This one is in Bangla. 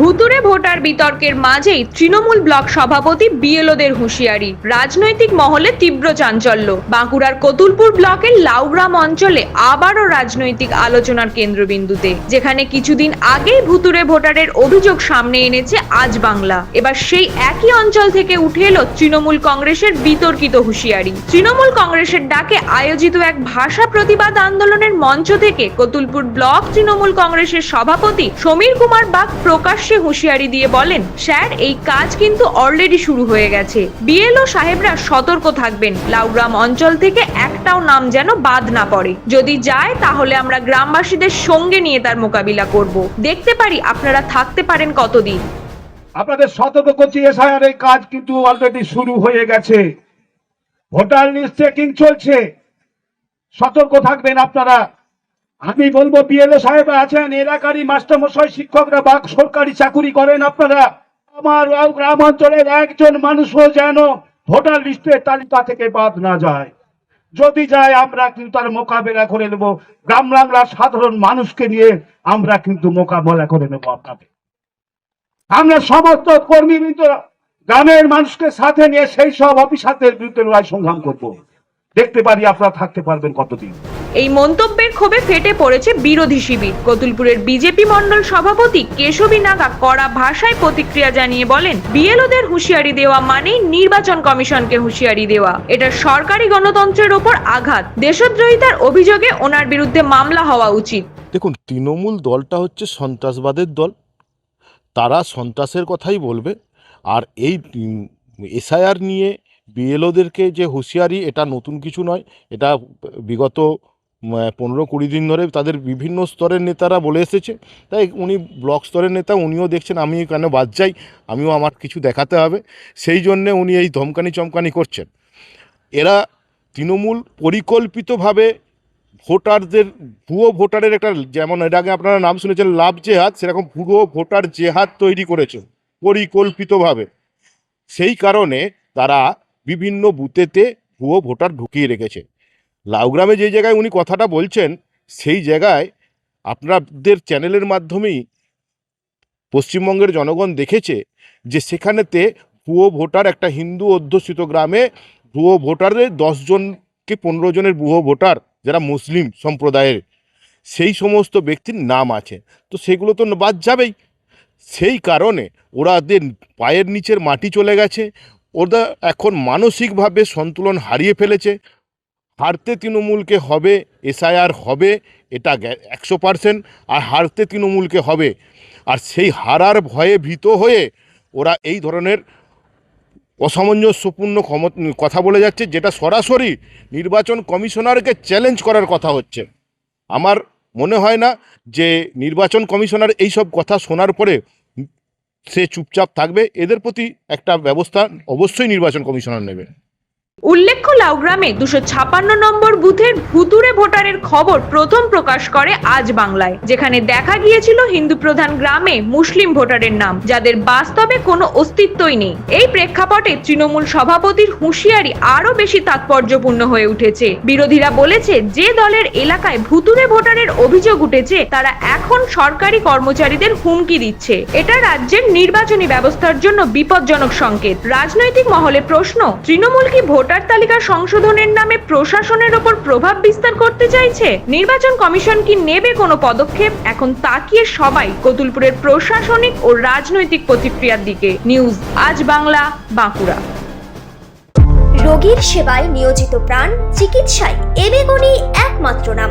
ভুতুরে ভোটার বিতর্কের মাঝেই তৃণমূল ব্লক সভাপতি বিএলওদের হুঁশিয়ারি। রাজনৈতিক মহলে তীব্র চাঞ্চল্য। বাঁকুড়ার কতুলপুর ব্লকের লাউগ্রাম অঞ্চলে আবারও রাজনৈতিক আলোচনার কেন্দ্রবিন্দুতে, যেখানে কিছুদিন আগেই ভুতুরে ভোটারের অভিযোগ সামনে এনেছে আজ বাংলা। এবার সেই একই অঞ্চল থেকে উঠে এলো তৃণমূল কংগ্রেসের বিতর্কিত হুঁশিয়ারি। তৃণমূল কংগ্রেসের ডাকে আয়োজিত এক ভাষা প্রতিবাদ আন্দোলনের মঞ্চ থেকে কতুলপুর ব্লক তৃণমূল কংগ্রেসের সভাপতি সমীর কুমার বাগ প্রকাশ্যে হুঁশিয়ারি দিয়ে বলেন, স্যার, এই কাজ কিন্তু অলরেডি শুরু হয়ে গেছে। বিএলও সাহেবরা সতর্ক থাকবেন। লাউগ্রাম অঞ্চল থেকে একটাও নাম যেন বাদ না পড়ে। যদি যায়, তাহলে আমরা গ্রামবাসীদের সঙ্গে নিয়ে তার মোকাবিলা করব। দেখতে পারি আপনারা থাকতে পারেন কতদিন। আপনাদের সতর্ক করছি, এসআইআর এই কাজ কিন্তু অলরেডি শুরু হয়ে গেছে। ভোটার লিস্ট চেকিং চলছে। সতর্ক থাকবেন আপনারা। আমি বলব বিএলও সাহেব আছেন, এলাকারই মাস্টারমশাই, শিক্ষকরা বা সরকারি চাকুরি করেন আপনারা। আমার গ্রাম অঞ্চলের একজন মানুষও যেন ভোটার লিস্টের তালিকা থেকে বাদ না যায়। যদি যায়, আমরা কিন্তু তার মোকাবেলা করে নেব। গ্রাম বাংলার সাধারণ মানুষকে নিয়ে আমরা কিন্তু মোকাবেলা করে নেব আপনাদের। আমরা সমস্ত কর্মী কর্মীবৃন্দ গ্রামের মানুষকে সাথে নিয়ে সেই সব অফিসারদের বিরুদ্ধে লড়াই সংগ্রাম করব। দেখতে পারি আপনারা থাকতে পারবেন কতদিন। এই মন্তব্যের ক্ষোভে ফেটে পড়েছে বিরোধী শিবির। কতুলপুরের বিজেপি মণ্ডল সভাপতি কেশবী নাগা কড়া ভাষায় প্রতিক্রিয়া জানিয়ে বলেন বিএলওদের হুঁশিয়ারি দেওয়া মানেই নির্বাচন কমিশনকে হুঁশিয়ারি দেওয়া। এটা সরকারি গণতন্ত্রের ওপর আঘাত। দেশদ্রোহিতার অভিযোগে ওনার বিরুদ্ধে মামলা হওয়া উচিত। দেখুন তৃণমূল দলটা হচ্ছে সন্ত্রাসবাদের দল। তারা সন্ত্রাসের কথাই বলবে। আর এই এসআইআর নিয়ে বিএলওদেরকে যে হুঁশিয়ারি, এটা নতুন কিছু নয়। এটা বিগত পনেরো কুড়ি দিন ধরে তাদের বিভিন্ন স্তরের নেতারা বলে এসেছে। তাই উনি ব্লক স্তরের নেতা, উনিও দেখছেন, আমি কেন বাদ যাই, আমিও আমার কিছু দেখাতে হবে। সেই জন্যে উনি এই ধমকানি চমকানি করছেন। এরা তৃণমূল পরিকল্পিতভাবে ভোটারদের, ভুয়ো ভোটারের একটা, যেমন এর আগে আপনারা নাম শুনেছেন, লাভ জেহাদ, সেরকম ভুয়ো ভোটার জেহাদ তৈরি করেছে, পরিকল্পিতভাবে। সেই কারণে তারা বিভিন্ন বুথেতে ভুয়ো ভোটার ঢুকিয়ে রেখেছে। লাউগ্রামে যে জায়গায় উনি কথাটা বলছেন, সেই জায়গায় আপনাদের চ্যানেলের মাধ্যমেই পশ্চিমবঙ্গের জনগণ দেখেছে যে সেখানেতে ভুয়ো ভোটার একটা হিন্দু অধ্যুষিত গ্রামে ভুয়ো ভোটারের দশজনকে পনেরো জনের ভুয়ো ভোটার যারা মুসলিম সম্প্রদায়ের, সেই সমস্ত ব্যক্তির নাম আছে। তো সেগুলো তো বাদ যাবেই। সেই কারণে ওরাদের পায়ের নিচের মাটি চলে গেছে ওরা এখন মানসিকভাবে সন্তুলন হারিয়ে ফেলেছে। হারতে তৃণমূলকে হবে, এসআইআর হবে, এটা একশো পারসেন্ট, আর হারতে তৃণমূলকে হবে। আর সেই হারার ভয়ে ভীত হয়ে ওরা এই ধরনের অসামঞ্জস্যপূর্ণ কথা বলে যাচ্ছে, যেটা সরাসরি নির্বাচন কমিশনারকে চ্যালেঞ্জ করার কথা হচ্ছে। আমার মনে হয় না যে নির্বাচন কমিশনার এই সব কথা শোনার পরে সে চুপচাপ থাকবে। এদের প্রতি একটা ব্যবস্থা অবশ্যই নির্বাচন কমিশনার নেবে। উল্লেখ্য লাউগ্রামে দুশো ছাপান্ন নম্বর বুথের ভুতুরে ভোটারের খবর প্রথম প্রকাশ করে আজ বাংলায়, যেখানে দেখা গিয়েছিল হিন্দু প্রধান গ্রামে মুসলিম ভোটারের নাম, যাদের বাস্তবে কোনো অস্তিত্বই নেই। এই প্রেক্ষাপটে তৃণমূল সভাপতির হুঁশিয়ারি আরও বেশি তাৎপর্যপূর্ণ হয়ে উঠেছে। বিরোধীরা বলেছে, যে দলের এলাকায় ভুতুরে ভোটারের অভিযোগ উঠেছে, তারা এখন সরকারি কর্মচারীদের হুমকি দিচ্ছে। এটা রাজ্যের নির্বাচনী ব্যবস্থার জন্য বিপজ্জনক সংকেত। রাজনৈতিক মহলে প্রশ্ন, তৃণমূল কি ভোটার তালিকা সংশোধনের নামে প্রশাসনের ওপর প্রভাব বিস্তার করতে চাইছে? নির্বাচন কমিশন কি নেবে কোনো পদক্ষেপ? এখন তাকিয়ে সবাই কতুলপুরের প্রশাসনিক ও রাজনৈতিক প্রতিক্রিয়ার দিকে। নিউজ, আজ বাংলা, বাঁকুড়া। রোগীর সেবায় নিয়োজিত প্রাণ, চিকিৎসায় এবেগুনি একমাত্র নাম।